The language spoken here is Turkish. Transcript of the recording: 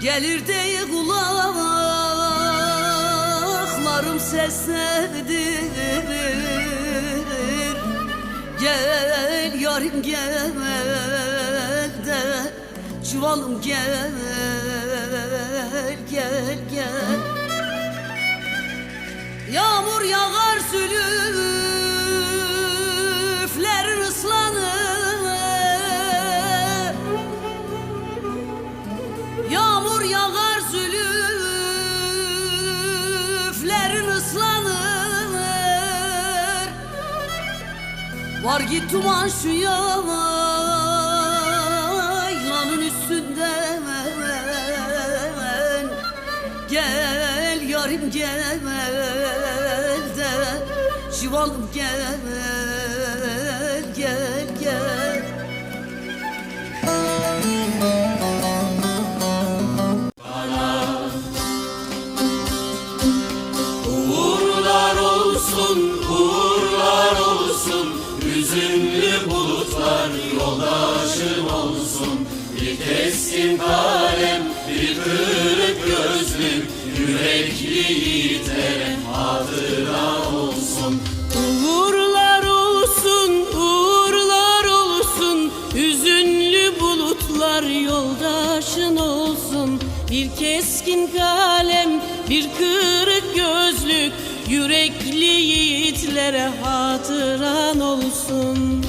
Gelir diye kulaklarım seslendir Gel yarim gel de Çuvalım gel gel gel. Yağmur yağar Yağmur yağar zülüflerin ıslanır. Var git duman şu yaylanın üstünden. Gel yarim gel de Civalım gel gel gel Bulutlar yoldaşın olsun. Bir keskin kalem, bir kırık gözlük Yürekli yiğitlere hatıra olsun. Uğurlar olsun, uğurlar olsun. Hüzünlü bulutlar yoldaşın olsun. Bir keskin kalem, bir kırık gözlük Yürekli yiğitlere hatıran olsun